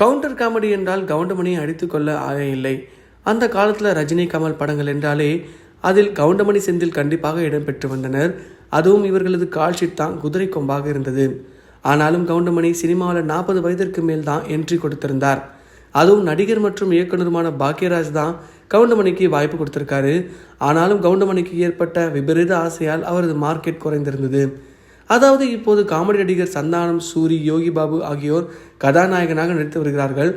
Counter comedy என்றால் கவுண்டமணியை அடித்துக்கொள்ள ஆக இல்லை. அந்த காலத்தில் ரஜினி கமல் படங்கள் என்றாலே அதில் கவுண்டமணி செந்தில் கண்டிப்பாக இடம்பெற்று வந்தனர். அதுவும் இவர்களது கால்ஷீட் தான் குதிரை கொம்பாக இருந்தது. ஆனாலும் கவுண்டமணி சினிமாவில் நாற்பது வயதிற்கு மேல் தான் என்ட்ரி கொடுத்திருந்தார். அதுவும் நடிகர் மற்றும் இயக்குனருமான பாக்யராஜ் தான் கவுண்டமணிக்கு வாய்ப்பு கொடுத்திருக்காரு. ஆனாலும் கவுண்டமணிக்கு ஏற்பட்ட விபரீத ஆசையால் அவரது மார்க்கெட் குறைந்திருந்தது. அதாவது இப்போது காமெடி நடிகர் சந்தானம் சூரி யோகி பாபு ஆகியோர் கதாநாயகனாக நடித்து வருகிறார்கள்.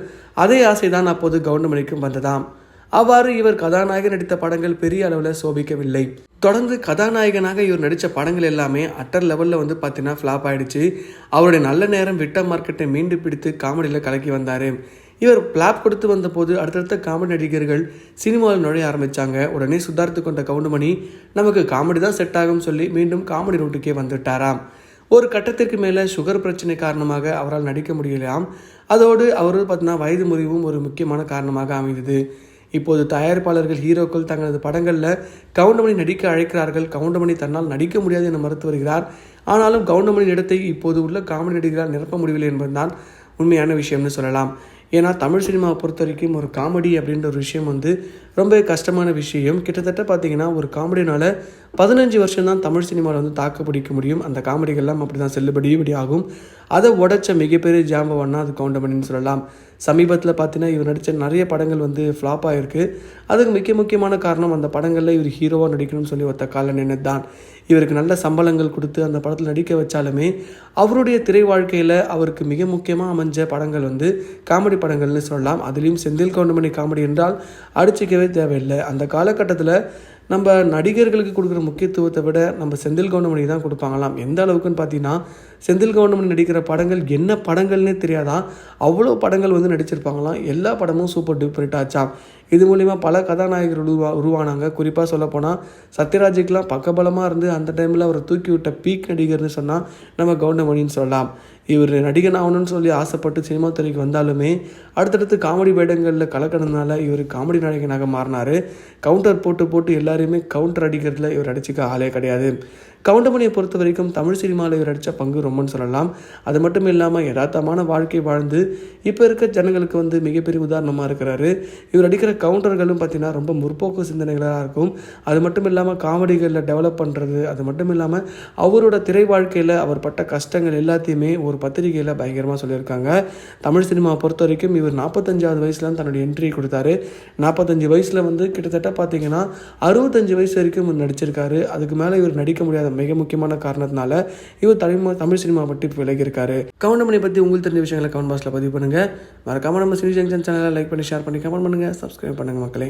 அதே ஆசைதான் அப்போது கவுண்டமணிக்கும் வந்ததாம். அவ்வாறு இவர் கதாநாயகன் நடித்த படங்கள் பெரிய அளவில் சோபிக்கவில்லை. தொடர்ந்து கதாநாயகனாக இவர் நடித்த படங்கள் எல்லாமே அட்டர் லெவலில் வந்து பார்த்தீங்கன்னா ஃப்ளாப் ஆயிடுச்சு. அவருடைய நல்ல நேரம் விட்ட மார்க்கெட்டை மீண்டு பிடித்து காமெடியில் கலக்கி வந்தார். இவர் பிளாப் கொடுத்து வந்தபோது அடுத்தடுத்த காமெடி நடிகர்கள் சினிமாவில் நுழைய ஆரம்பித்தாங்க உடனே சுதார்த்து கொண்ட கவுண்டமணி நமக்கு காமெடி தான் செட் ஆகும் சொல்லி மீண்டும் காமெடி ரூட்டுக்கே வந்துட்டாராம். ஒரு கட்டத்திற்கு மேலே சுகர் பிரச்சனை காரணமாக அவரால் நடிக்க முடியலாம். அதோடு அவர் பார்த்தீங்கன்னா வயது முறிவும் ஒரு முக்கியமான காரணமாக அமைந்தது. இப்போது தயாரிப்பாளர்கள் ஹீரோக்கள் தங்களது படங்களில் கவுண்டமணி நடிக்க அழைக்கிறார்கள். கவுண்டமணி தன்னால் நடிக்க முடியாது என மறுத்து வருகிறார். ஆனாலும் கவுண்டமணி இடத்தை இப்போது உள்ள காமெடி நடிகரால் நிரப்ப முடியவில்லை என்பதுதான் உண்மையான விஷயம்னு சொல்லலாம். ஏன்னா தமிழ் சினிமாவை பொறுத்த வரைக்கும் ஒரு காமெடி அப்படின்ற ஒரு விஷயம் வந்து ரொம்ப கஷ்டமான விஷயம். கிட்டத்தட்ட பார்த்தீங்கன்னா ஒரு காமெடினால் பதினஞ்சு வருஷம் தான் தமிழ் சினிமாவில் வந்து தாக்கு பிடிக்க முடியும். அந்த காமெடிகள்லாம் அப்படி தான் செல்லுபடியும் இப்படி ஆகும். அதை உடைச்ச மிகப்பெரிய ஜாம்பவன்னா அது கவுண்டமணின்னு சொல்லலாம். சமீபத்தில் பார்த்தீங்கன்னா இவர் நடித்த நிறைய படங்கள் வந்து ஃப்ளாப் ஆகிருக்கு அதுக்கு மிக முக்கியமான காரணம் அந்த படங்களில் இவர் ஹீரோவாக நடிக்கணும்னு சொல்லி ஒருத்த கால நினைத்து தான். இவருக்கு நல்ல சம்பளங்கள் கொடுத்து அந்த படத்தில் நடிக்க வச்சாலுமே அவருடைய திரை வாழ்க்கையில் அவருக்கு மிக முக்கியமாக அமைஞ்ச படங்கள் வந்து காமெடி படங்கள்னு சொல்லலாம். அதுலேயும் செந்தில் கவுண்டமணி காமெடி என்றால் அடிச்சிக்கவே தேவையில்லை. அந்த காலகட்டத்தில் நம்ம நடிகர்களுக்கு கொடுக்குற முக்கியத்துவத்தை விட நம்ம செந்தில் கவுண்டமணி தான் கொடுப்பாங்களாம். எந்த அளவுக்குன்னு பார்த்தீங்கன்னா செந்தில் கவுண்டமணி நடிக்கிற படங்கள் என்ன படங்கள்னே தெரியாதான் அவ்வளோ படங்கள் வந்து நடிச்சிருப்பாங்களாம். எல்லா படமும் சூப்பர் டூப்பர் ஹிட் ஆச்சாம் இது மூலிமா பல கதாநாயகர்கள் உருவா உருவானாங்க. குறிப்பாக சொல்லப்போனால் சத்யராஜுக்கெலாம் பக்கபலமாக இருந்து அந்த டைமில் அவரை தூக்கி விட்ட பீக் நடிகர்னு சொன்னால் நம்ம கவுண்டமணின்னு சொல்லலாம். இவர் நடிகன் ஆகணும்னு சொல்லி ஆசைப்பட்டு சினிமா துறைக்கு வந்தாலுமே அடுத்தடுத்து காமெடி வேடங்களில் கலக்கணுனால இவர் காமெடி நடிகனாக மாறினார். கவுண்டர் போட்டு போட்டு எல்லாரையுமே கவுண்டர் அடிக்கிறதுல இவர் அடிச்சுக்க ஆளே கிடையாது. கவுண்டமணியை பொறுத்த வரைக்கும் தமிழ் சினிமாவில் இவர் அடித்த பங்கு ரொம்பன்னு சொல்லலாம். அது மட்டும் இல்லாமல் யதார்த்தமான வாழ்க்கை வாழ்ந்து இப்போ இருக்க ஜனங்களுக்கு வந்து மிகப்பெரிய உதாரணமாக இருக்கிறாரு. இவர் அடிக்கிற கவுண்டர்களும் பார்த்தீங்கன்னா ரொம்ப முற்போக்கு சிந்தனைகளாக இருக்கும். அது மட்டும் இல்லாமல் காமெடிகளில் டெவலப் பண்ணுறது அது மட்டும் இல்லாமல் அவரோட திரை வாழ்க்கையில் அவர் பட்ட கஷ்டங்கள் எல்லாத்தையுமே ஒரு பத்திரிகையில் பயங்கரமாக சொல்லியிருக்காங்க. தமிழ் சினிமாவை பொறுத்த வரைக்கும் இவர் நாற்பத்தஞ்சாவது வயசில் தன்னுடைய என்ட்ரி கொடுத்தாரு. நாற்பத்தஞ்சு வயசில் வந்து கிட்டத்தட்ட பார்த்தீங்கன்னா அறுபத்தஞ்சு வயசு வரைக்கும் இவர் நடிச்சிருக்காரு. அதுக்கு மேலே இவர் நடிக்க முடியாத மிக முக்கியமான காரணத்தினால இவர் தமிழ் தமிழ் சினிமா பற்றி விலகியிருக்காரு. கவுண்டமணி பற்றி உங்களுக்கு தெரிஞ்ச விஷயங்களை கமெண்ட் பாக்ஸில் பதிவு பண்ணுங்கள் மறக்காம நம்ம சினி ஜங்ஷன் சேனலை லைக் பண்ணி ஷேர் பண்ணி கமெண்ட் பண்ணுங்கள் சப்ஸ்கிரைப் பண்ணுங்கள் மக்களே.